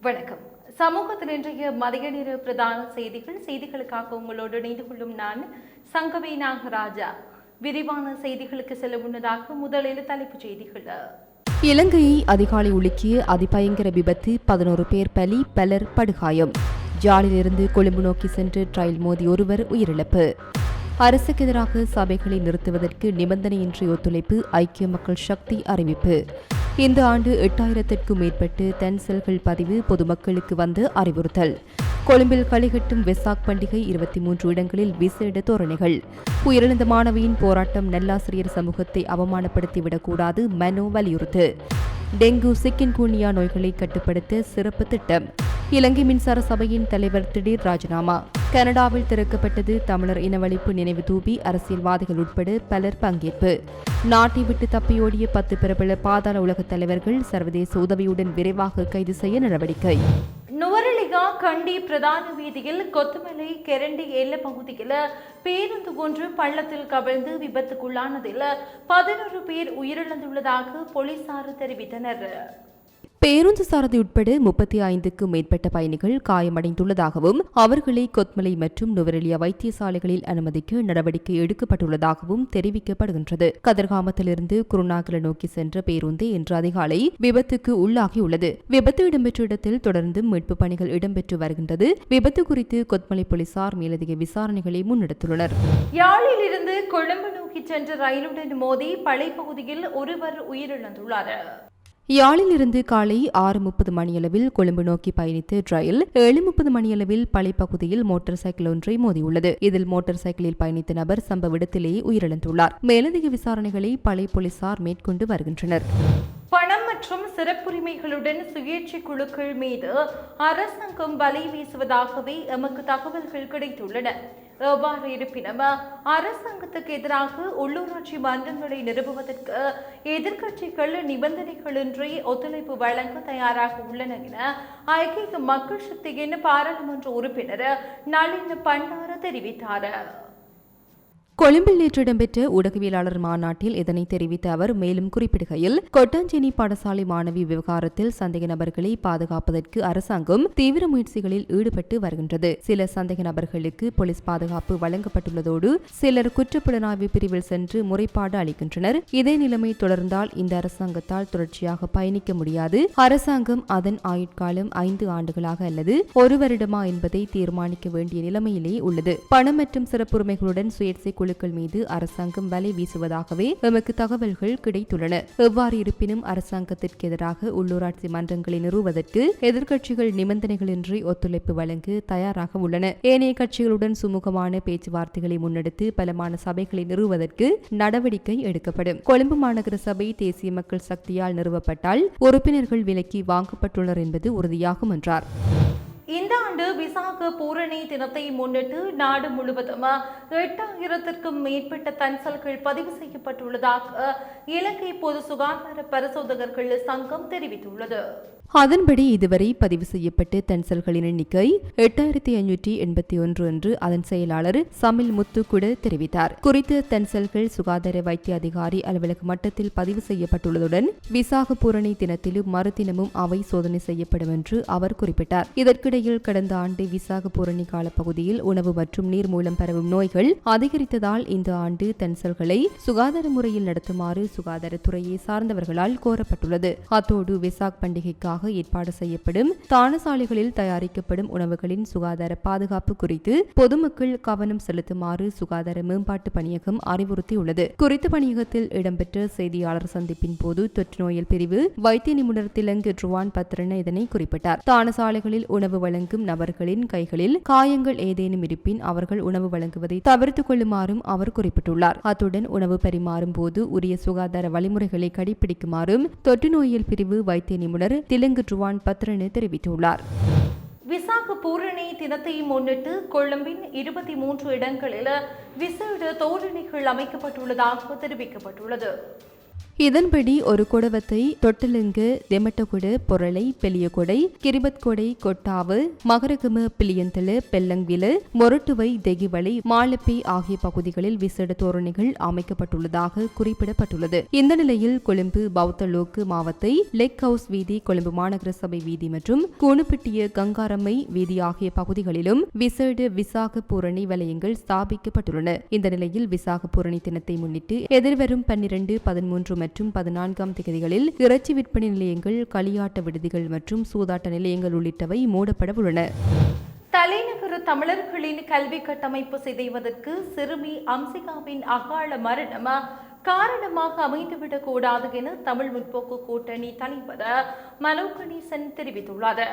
வணக்கம். சமூகத்தில் இன்றைய மதிய நேர பிரதான செய்திகள் செய்திகளுக்காக உங்களோடு இணைந்து கொள்ளும் நான் சங்கவி நாகராஜா. விரிவான செய்திகளுக்கு செல்ல முன்னதாக முதலில் தலைப்புச் செய்திகள். இலங்கையை அதிகாலை உலுக்கிய அதிபயங்கர விபத்து பதினோரு பேர் பலி பலர் படுகாயம். ஜாலிலிருந்து கொழும்பு நோக்கி சென்று ட்ரயில் மோதி ஒருவர் உயிரிழப்பு. அரசுக்கு எதிராக சபைகளை நிறுத்துவதற்கு நிபந்தனையின்றி ஒத்துழைப்பு ஐக்கிய மக்கள் சக்தி அறிவிப்பு. இந்த ஆண்டு எட்டாயிரத்திற்கும் மேற்பட்டு தென்செல்கள் பதிவு பொதுமக்களுக்கு வந்து அறிவுறுத்தல். கொழும்பில் களிகட்டும் வெசாக் பண்டிகை இருபத்தி மூன்று இடங்களில் விசேட தோரணைகள். உயிரிழந்த மாணவியின் போராட்டம் நல்லாசிரியர் சமூகத்தை அவமானப்படுத்திவிடக்கூடாது மனோ வலியுறுத்து. டெங்கு சிக்கின்குனியா நோய்களை கட்டுப்படுத்த சிறப்பு திட்டம். இலங்கை மின்சார சபையின் தலைவர் திடீர் ராஜினாமா. கனடாவில் திறக்கப்பட்டது தமிழர் இனவழிப்பு நினைவு தூபி அரசியல்வாதிகள் உட்பட பலர் பங்கேற்பு. நாட்டை விட்டு தப்பியோடிய பத்து பிரபல பாதாள உலகத் தலைவர்கள் சர்வதேச உதவியுடன் விரைவாக கைது செய்ய நடவடிக்கை. நுவரலிகா கண்டி பிரதான வீதியில் கொத்துமலை கெரண்டி எல்ல பகுதியில் பேருந்து ஒன்று பள்ளத்தில் கவிழ்ந்து விபத்துக்குள்ளானதில் பதினொரு பேர் உயிரிழந்துள்ளதாக போலீசார் தெரிவித்தனர். பேருந்து சாரதி உட்பட முப்பத்தி ஐந்துக்கும் மேற்பட்ட பயணிகள் காயமடைந்துள்ளதாகவும் அவர்களை கொத்மலை மற்றும் நுவரெலியா வைத்தியசாலைகளில் அனுமதிக்க நடவடிக்கை எடுக்கப்பட்டுள்ளதாகவும் தெரிவிக்கப்படுகின்றது. கதிர்காமத்திலிருந்து குருநாகல நோக்கி சென்ற பேருந்து இன்று அதிகாலை விபத்துக்கு உள்ளாகியுள்ளது. விபத்து இடம்பெற்ற இடத்தில் தொடர்ந்து மீட்பு பணிகள் இடம்பெற்று வருகின்றது. விபத்து குறித்து கொத்மலை போலீசார் மேலதிக விசாரணைகளை முன்னெடுத்துள்ளனர். யாழில் இருந்து கொழும்பு நோக்கி சென்ற ரயிலுடன் மோதி பளை பகுதியில் ஒருவர் உயிரிழந்துள்ளார். யாழிலிருந்து காலை ஆறு முப்பது மணியளவில் கொழும்பு நோக்கி பயணித்த ரயில் ஏழு முப்பது மணியளவில் பழைப்பகுதியில் மோட்டார் சைக்கிள் ஒன்றை மோதியுள்ளது. இதில் மோட்டார் சைக்கிளில் பயணித்த நபர் சம்பவ இடத்திலேயே உயிரிழந்துள்ளார். மேலதிக விசாரணைகளை பழை போலீசார் மேற்கொண்டு வருகின்றனர். பணம் மற்றும் சிறப்புரிமைகளுடன் சுயேட்சை குழுக்கள் மீது அரசாங்கம் வலை வீசுவதாகவே எமக்கு தகவல்கள் கிடைத்துள்ளன. எவ்வாறு இருப்பினும் அரசாங்கத்துக்கு எதிராக உள்ளூராட்சி மன்றங்களை நிறுவுவதற்கு எதிர்க்கட்சிகள் நிபந்தனைகளின்றி ஒத்துழைப்பு வழங்க தயாராக உள்ளன என ஐக்கிய மக்கள் சக்தியின் பாராளுமன்ற உறுப்பினர் நளின் பண்டார தெரிவித்தார். கொழும்பில் நேற்று இடம்பெற்ற ஊடகவியலாளர் மாநாட்டில் இதனை தெரிவித்த அவர் மேலும் குறிப்பிடுகையில் கொட்டாஞ்சேனி பாடசாலை மாணவி விவகாரத்தில் சந்தேக நபர்களை பாதுகாப்பதற்கு அரசாங்கம் தீவிர முயற்சிகளில் ஈடுபட்டு வருகின்றது. சில சந்தேக நபர்களுக்கு போலீஸ் பாதுகாப்பு வழங்கப்பட்டுள்ளதோடு சிலர் குற்றப்புலனாய்வு பிரிவில் சென்று முறைப்பாடு அளிக்கின்றனர். இதே நிலைமை தொடர்ந்தால் இந்த அரசாங்கத்தால் தொடர்ச்சியாக பயணிக்க முடியாது. அரசாங்கம் அதன் ஆயுட்காலம் ஐந்து ஆண்டுகளாக அல்லது ஒரு வருடமா என்பதை தீர்மானிக்க வேண்டிய நிலைமையிலே உள்ளது. பணம் மற்றும் சிறப்புரிமைகளுடன் சுயேட்சை குழுக்கள் மீது அரசாங்கம் வலை வீசுவதாகவே எமக்கு தகவல்கள் கிடைத்துள்ளன. எவ்வாறு இருப்பினும் அரசாங்கத்திற்கு எதிராக உள்ளூராட்சி மன்றங்களை நிறுவுவதற்கு எதிர்க்கட்சிகள் நிபந்தனைகளின்றி ஒத்துழைப்பு வழங்க தயாராக உள்ளன. ஏனைய கட்சிகளுடன் சுமூகமான பேச்சுவார்த்தைகளை முன்னெடுத்து பலமான சபைகளை நிறுவுவதற்கு நடவடிக்கை எடுக்கப்படும். கொழும்பு மாநகர சபை தேசிய மக்கள் சக்தியால் நிறுவப்பட்டால் உறுப்பினர்கள் விலக்கி வாங்கப்பட்டுள்ளனர் என்பது உறுதியாகும் என்றார். இந்த ஆண்டு விசாக பூரணி தினத்தை முன்னிட்டு நாடு முழுவதும் எட்டாயிரத்திற்கும் மேற்பட்ட தன்சல்கள் பதிவு செய்யப்பட்டுள்ளதாக இலங்கை பொது சுகாதார பரிசோதகர்கள் சங்கம் தெரிவித்துள்ளது. அதன்படி இதுவரை பதிவு செய்யப்பட்ட தன்சல்களின் எண்ணிக்கை எட்டாயிரத்தி ஐநூற்றி எண்பத்தி ஒன்று என்று அதன் செயலாளர் சமில் முத்துக்குட தெரிவித்தார். குறித்த தன்சல்கள் சுகாதார வைத்திய அதிகாரி அலுவலக மட்டத்தில் பதிவு செய்யப்பட்டுள்ளதுடன் விசாக பூரணி தினத்திலும் மறுதினமும் அவை சோதனை செய்யப்படும் என்று அவர் குறிப்பிட்டார். இதற்கிடையே இலங்கையில் கடந்த ஆண்டு விசாக பூரணி கால பகுதியில் உணவு மற்றும் நீர் மூலம் பரவும் நோய்கள் அதிகரித்ததால் இந்த ஆண்டு தன்சல்களை சுகாதார முறையில் நடத்துமாறு சுகாதாரத்துறையை சார்ந்தவர்களால் கோரப்பட்டுள்ளது. அத்தோடு விசாக் பண்டிகைக்காக ஏற்பாடு செய்யப்படும் தானசாலைகளில் தயாரிக்கப்படும் உணவுகளின் சுகாதார பாதுகாப்பு குறித்து பொதுமக்கள் கவனம் செலுத்துமாறு சுகாதார மேம்பாட்டு பணியகம் அறிவுறுத்தியுள்ளது. குறித்த பணியகத்தில் இடம்பெற்ற செய்தியாளர் சந்திப்பின் போது தொற்று நோயல் பிரிவு வைத்திய நிபுணர் திலங்கு ட்ருவான் பத்ரன இதனை குறிப்பிட்டார். தானசாலைகளில் உணவு வழங்கும் நபர்களின் கைகளில் காயங்கள் ஏதேனும் இருப்பின் அவர்கள் உணவு வழங்குவதை தவிர்த்துக் கொள்ளுமாறும் அவர் குறிப்பிட்டுள்ளார். அத்துடன் உணவு பரிமாறும் போது உரிய சுகாதார வழிமுறைகளை கடைபிடிக்குமாறும் தொற்று நோயியல் பிரிவு வைத்திய நிபுணர் திலங்கு ட்ருவான் பத்ரனு தெரிவித்துள்ளார். விசாக பூரணி தினத்தை முன்னிட்டு கொழும்பின் இருபத்தி மூன்று இடங்களில் விசேட தோரணிகள் அமைக்கப்பட்டுள்ளதாக தெரிவிக்கப்பட்டுள்ளது. இதன்படி ஒரு குடவத்தை தொட்டலுங்கு தெமட்டகுடு பொருளை பெலியகொடை கிரிபத்கொடை கொட்டாவு மகரகம பிளியந்தலு பெல்லங்விலு மொரட்டுவை தெகிவளை மாலப்பி ஆகிய பகுதிகளில் விசேட தோரணைகள் அமைக்கப்பட்டுள்ளதாக குறிப்பிடப்பட்டுள்ளது. இந்த நிலையில் கொழும்பு பௌத்தலோக்கு மாவத்தை லெக் ஹவுஸ் வீதி கொழும்பு மாநகர சபை வீதி மற்றும் கூணுப்பிட்டிய கங்காரம்மை வீதி ஆகிய பகுதிகளிலும் விசேட விசாக பூரணி வலயங்கள் ஸ்தாபிக்கப்பட்டுள்ளன. இந்த நிலையில் விசாக பூரணி தினத்தை முன்னிட்டு எதிர்வரும் பன்னிரண்டு பதிமூன்று மற்றும் பதினான்காம் திகதிகளில் இறைச்சி விற்பனை நிலையங்கள் களியாட்ட விடுதிகள் மற்றும் சூதாட்ட நிலையங்கள் உள்ளிட்டவை மூடப்பட உள்ளன. தலைநகர தமிழர்களின் கல்வி கட்டமைப்பு சிதைவதற்கு சிறுமி அம்சிகாவின் அகால மரணம் காரணமாக அமைந்துவிடக் கூடாது என தமிழ் முற்போக்கு கூட்டணி தலைவர் மனோ கணேசன் தெரிவித்துள்ளார்.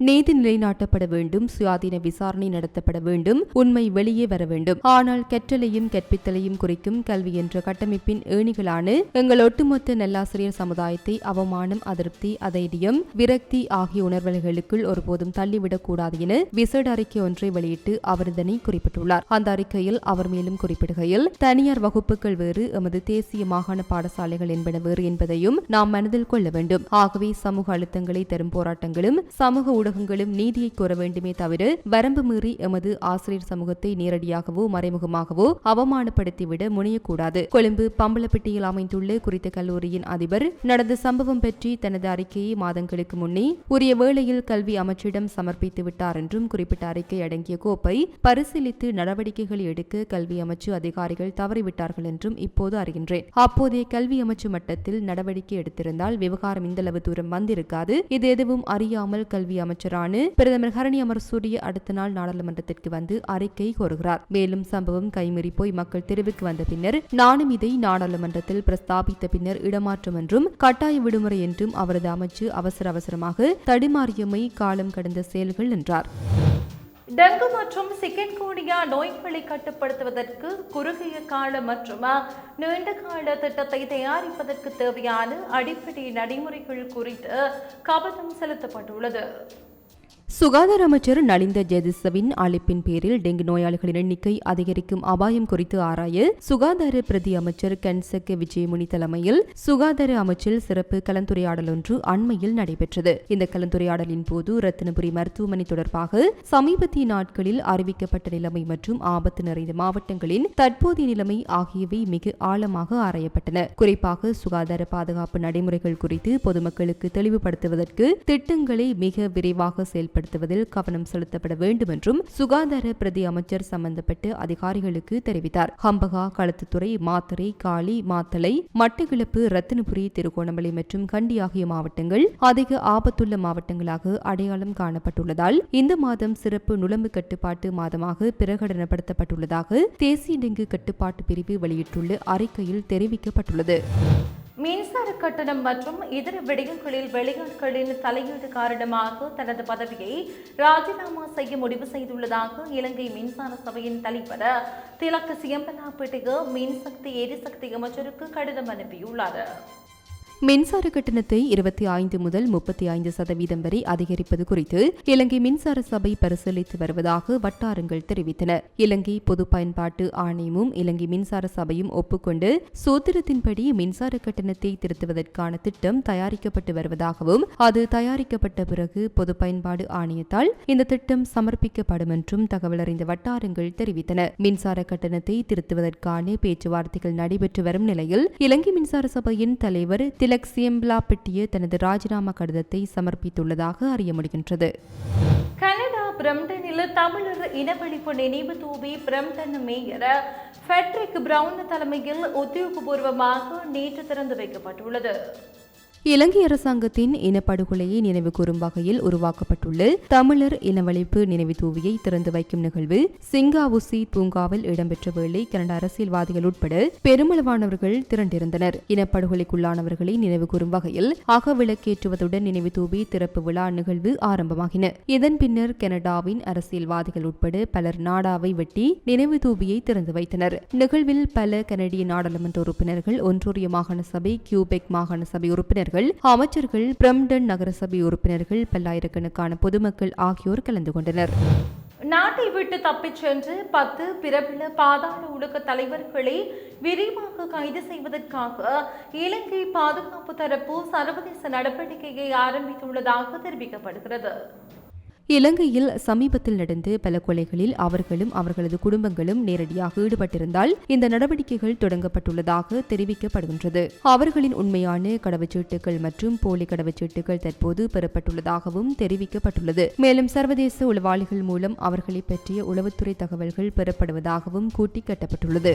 நீதி நிலைநாட்டப்பட வேண்டும் சுயாதீன விசாரணை நடத்தப்பட வேண்டும் உண்மை வெளியே வர வேண்டும். ஆனால் கற்றலையும் கற்பித்தலையும் குறிக்கும் கல்வி என்ற கட்டமைப்பின் ஏணிகளான எங்கள் ஒட்டுமொத்த நல்லாசிரியர் சமுதாயத்தை அவமானம் அதிருப்தி அதைரியம் விரக்தி ஆகிய உணர்வுகளுக்குள் ஒருபோதும் தள்ளிவிடக்கூடாது என விசேட அறிக்கை ஒன்றை வெளியிட்டு அவர் இதனை குறிப்பிட்டுள்ளார். அந்த அறிக்கையில் அவர் மேலும் குறிப்பிடுகையில் தனியார் வகுப்புகள் வேறு எமது தேசிய மாகாண பாடசாலைகள் என்பன வேறு என்பதையும் நாம் மனதில் கொள்ள வேண்டும். ஆகவே சமூக அழுத்தங்களை தரும் போராட்டங்களும் சமூக ஊடகங்களும் நீதியை கோர வேண்டுமே தவிர வரம்பு மீறி எமது ஆசிரியர் சமூகத்தை நேரடியாகவோ மறைமுகமாகவோ அவமானப்படுத்திவிட முனையக்கூடாது. கொழும்பு பம்பலப்பட்டியில் அமைந்துள்ள குறித்த கல்லூரியின் அதிபர் நடந்த சம்பவம் பற்றி தனது அறிக்கையை மாதங்களுக்கு முன்னே உரிய வேளையில் கல்வி அமைச்சிடம் சமர்ப்பித்து விட்டார் என்றும் குறிப்பிட்ட அறிக்கை அடங்கிய கோப்பை பரிசீலித்து நடவடிக்கைகள் எடுக்க கல்வி அமைச்சு அதிகாரிகள் தவறிவிட்டார்கள் என்றும் இப்போது அறிகின்றேன். அப்போதைய கல்வி அமைச்சு மட்டத்தில் நடவடிக்கை எடுத்திருந்தால் விவகாரம் இந்தளவு தூரம் வந்திருக்காது. இது எதுவும் அறியாமல் கல்வி அமைச்சு அமைச்சரான பிரதமர் ஹரணி அமர்சூரிய அடுத்த நாள் நாடாளுமன்றத்திற்கு வந்து அறிக்கை கோருகிறார். மேலும் சம்பவம் கைமறி போய் மக்கள் தெருவுக்கு வந்த பின்னர் நானும் இதை நாடாளுமன்றத்தில் பிரஸ்தாபித்த பின்னர் இடமாற்றம் என்றும் கட்டாய விடுமுறை என்றும் அவரது அமைச்சு அவசர அவசரமாக தடுமாறியமை காலம் கடந்த செயல்கள் என்றார். டெங்கு மற்றும் சிக்கன்கூனியா நோய்களை கட்டுப்படுத்துவதற்கு குறுகிய கால மற்றும் நீண்ட கால திட்டத்தை தயாரிப்பதற்கு தேவையான அடிப்படை நடைமுறைகள் குறித்து கவனம் செலுத்தப்பட்டுள்ளது. சுகாதார அமைச்சர் நலிந்த ஜெதிசவின் அழைப்பின் பேரில் டெங்கு நோயாளிகளின் எண்ணிக்கை அதிகரிக்கும் அபாயம் குறித்து ஆராய சுகாதார பிரதி அமைச்சர் கன்சக்கு விஜயமுனி தலைமையில் சுகாதார அமைச்சில் சிறப்பு கலந்துரையாடல் ஒன்று அண்மையில் நடைபெற்றது. இந்த கலந்துரையாடலின் போது ரத்தினபுரி மருத்துவமனை தொடர்பாக சமீபத்திய நாட்களில் அறிவிக்கப்பட்ட நிலைமை மற்றும் ஆபத்து நிறைந்த மாவட்டங்களின் தற்போதைய நிலைமை ஆகியவை மிக ஆழமாக ஆராயப்பட்டன. குறிப்பாக சுகாதார பாதுகாப்பு நடைமுறைகள் குறித்து பொதுமக்களுக்கு தெளிவுபடுத்துவதற்கு திட்டங்களை மிக விரைவாக செயல்பட செயல்படுத்துவதில் கவனம் செலுத்தப்பட வேண்டும் என்றும் சுகாதார பிரதி அமைச்சர் சம்பந்தப்பட்ட அதிகாரிகளுக்கு தெரிவித்தார். ஹம்பகா களத்துத்துறை மாத்தறை காளி மாத்தளை மட்டக்கிழப்பு ரத்தினபுரி திருகோணமலை மற்றும் கண்டி ஆகிய மாவட்டங்கள் அதிக ஆபத்துள்ள மாவட்டங்களாக அடையாளம் காணப்பட்டுள்ளதால் இந்த மாதம் சிறப்பு நுழம்பு கட்டுப்பாட்டு மாதமாக பிரகடனப்படுத்தப்பட்டுள்ளதாக தேசிய டெங்கு கட்டுப்பாட்டு பிரிவு வெளியிட்டுள்ள அறிக்கையில் தெரிவிக்கப்பட்டுள்ளது. மின்சார கட்டணம் மற்றும் இதர விடயங்களில் வெளிநாடுகளின் தலையீடு காரணமாக தனது பதவியை ராஜினாமா செய்ய முடிவு செய்துள்ளதாக இலங்கை மின்சார சபையின் தலைவர் திலக்கு சியம்பலாப்பேட்டைக்கு மின்சக்தி எரிசக்தி அமைச்சருக்கு கடிதம் அனுப்பியுள்ளார். மின்சார கட்டணத்தை இருபத்தி ஐந்து முதல் முப்பத்தி ஐந்து சதவீதம் வரை அதிகரிப்பது குறித்து இலங்கை மின்சார சபை பரிசீலித்து வருவதாக வட்டாரங்கள் தெரிவித்தன. இலங்கை பொது பயன்பாட்டு ஆணையமும் இலங்கை மின்சார சபையும் ஒப்புக்கொண்டு சூத்திரத்தின்படி மின்சார கட்டணத்தை திருத்துவதற்கான திட்டம் தயாரிக்கப்பட்டு வருவதாகவும் அது தயாரிக்கப்பட்ட பிறகு பொது பயன்பாடு ஆணையத்தால் இந்த திட்டம் சமர்ப்பிக்கப்படும் என்றும் தகவல் அறிந்த வட்டாரங்கள் தெரிவித்தன. மின்சார கட்டணத்தை திருத்துவதற்கான பேச்சுவார்த்தைகள் நடைபெற்று வரும் நிலையில் இலங்கை மின்சார சபையின் தலைவர் திலக் சியம்லா பெட்டிய தனது ராஜினாமா கடிதத்தை சமர்ப்பித்துள்ளதாக அறிய முடிகின்றது. கனடா பிரம்டனில் தமிழர் இனவழிப்பு நினைவு தூவி பிரம்டன் மேயர் ஃபெட்ரிக் பிரவுன் தலைமையில் உத்தியோகபூர்வமாக நேற்று திறந்து வைக்கப்பட்டுள்ளது. இலங்கை அரசாங்கத்தின் இனப்படுகொலையை நினைவு கூறும் வகையில் உருவாக்கப்பட்டுள்ள தமிழர் இனவழிப்பு நினைவு தூவியை திறந்து வைக்கும் நிகழ்வு சிங்காவுசி பூங்காவில் இடம்பெற்ற வேளை கனடா அரசியல்வாதிகள் உட்பட பெருமளவானவர்கள் திரண்டிருந்தனர். இனப்படுகொலைக்குள்ளானவர்களை நினைவு கூறும் வகையில் அகவிளக்கேற்றுவதுடன் நினைவு தூவி திறப்பு விழா நிகழ்வு ஆரம்பமாகின. இதன் பின்னர் கனடாவின் அரசியல்வாதிகள் உட்பட பலர் நாடாவை வெட்டி நினைவு தூவியை திறந்து வைத்தனர். நிகழ்வில் பல கனடிய நாடாளுமன்ற உறுப்பினர்கள் ஒன்றூரிய மாகாண சபை கியூபெக் மாகாண சபை உறுப்பினர்கள் அமைச்சர்கள் பிரம்டன் நகரசபை உறுப்பினர்கள் பல்லாயிரக்கணக்கான பொதுமக்கள் ஆகியோர் கலந்து கொண்டனர். நாட்டை விட்டு தப்பிச் சென்று பத்து பிரபல பாதாள உலக தலைவர்களை விரைவாக கைது செய்வதற்காக இலங்கை பாதுகாப்பு தரப்பு சர்வதேச நடவடிக்கையை ஆரம்பித்துள்ளதாக தெரிவிக்கப்படுகிறது. இலங்கையில் சமீபத்தில் நடந்து பல கொலைகளில் அவர்களும் அவர்களது குடும்பங்களும் நேரடியாக ஈடுபட்டிருந்தால் இந்த நடவடிக்கைகள் தொடங்கப்பட்டுள்ளதாக தெரிவிக்கப்படுகின்றது. அவர்களின் உண்மையான கடவுச்சீட்டுகள் மற்றும் போலி கடவுச்சீட்டுகள் தற்போது பெறப்பட்டுள்ளதாகவும் தெரிவிக்கப்பட்டுள்ளது. மேலும் சர்வதேச உளவாளிகள் மூலம் அவர்களை பற்றிய உளவுத்துறை தகவல்கள் பெறப்படுவதாகவும் கூட்டிக்கட்டப்பட்டுள்ளது.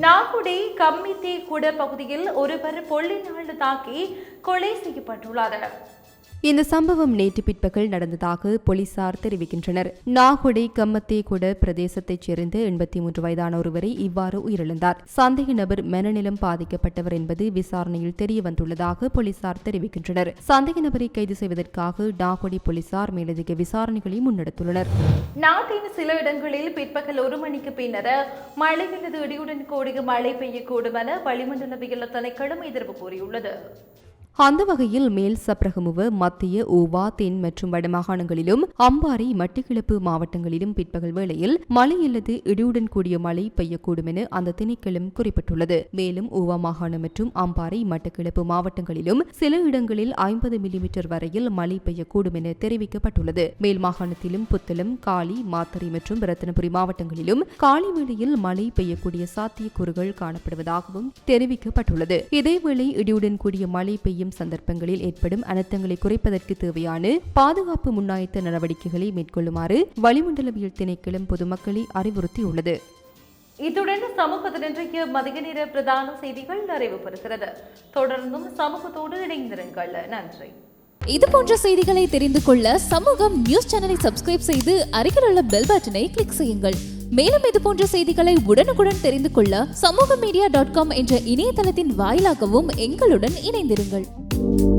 நாகுடி கம்மித்தே குட பகுதியில் ஒருவர் பொள்ளினால் தாக்கி கொலை செய்யப்பட்டுள்ளார் இந்த சம்பவம் நேற்று பிற்பகல் நடந்ததாக போலீசார் தெரிவிக்கின்றனர். நாகுடை கம்மத்தேகுட பிரதேசத்தைச் சேர்ந்த எண்பத்தி மூன்று வயதான ஒருவரை இவ்வாறு உயிரிழந்தார். சந்தேக நபர் மனநிலம் பாதிக்கப்பட்டவர் என்பது விசாரணையில் தெரிய வந்துள்ளதாக போலீசார் தெரிவிக்கின்றனர். சந்தேக நபரை கைது செய்வதற்காக நாகுடி போலீசார் மேலதிக விசாரணைகளை முன்னெடுத்துள்ளனர். நாட்டின் சில இடங்களில் பிற்பகல் ஒரு மணிக்கு பின்னர் மழை அல்லது இடியுடன் கூடிய மழை பெய்யக்கூடும் என வளிமண்டலவியல் திணைக்களம் எதிர்ப்பு கூறியுள்ளது. அந்த வகையில் மேல் சப்ரகமுவ மத்திய ஊவா தென் மற்றும் வடமாகாணங்களிலும் அம்பாறை மட்டக்கிழப்பு மாவட்டங்களிலும் பிற்பகல் வேளையில் மழை அல்லது இடியுடன் கூடிய மழை பெய்யக்கூடும் என அந்த திணைக்களம் குறிப்பிட்டுள்ளது. மேலும் ஊவா மாகாணம் மற்றும் அம்பாறை மட்டக்கிழப்பு மாவட்டங்களிலும் சில இடங்களில் ஐம்பது மில்லிமீட்டர் வரையில் மழை பெய்யக்கூடும் என தெரிவிக்கப்பட்டுள்ளது. மேல் மாகாணத்திலும் புத்தளம் காலி மாத்தறை மற்றும் ரத்தினபுரி மாவட்டங்களிலும் காலி வேளையில் மழை பெய்யக்கூடிய சாத்தியக்கூறுகள் காணப்படுவதாகவும் தெரிவிக்கப்பட்டுள்ளது. இதேவேளை இடியுடன் கூடிய மழை பெய்யும் சந்தர்ப்பங்களில் ஏற்படும் அனர்த்தங்களை குறைப்பதற்கு தேவையான பாதுகாப்பு முன்னாயத்த நடவடிக்கைகளை மேற்கொள்ளுமாறு வளிமண்டலவியல் திணைக்களம் பொதுமக்களை அறிவுறுத்தியுள்ளது. இத்துடன் சமூகத்தின் இன்றைய மதிய நேர பிரதான செய்திகள் நிறைவு பெறுகிறது தொடர்ந்தும் சமூகத்தோடு இணைந்திருங்கள். நன்றி. இது போன்ற செய்திகளை தெரிந்து கொள்ள சமூகம் நியூஸ் சேனலை சப்ஸ்கிரைப் செய்து அருகில் உள்ள பெல் பட்டனை கிளிக் செய்யுங்கள். மேலும் இது போன்ற செய்திகளை உடனுக்குடன் தெரிந்து கொள்ள சமூக மீடியா டாட் காம் என்ற இணையதளத்தின் வாயிலாகவும் எங்களுடன் இணைந்திருங்கள். thank you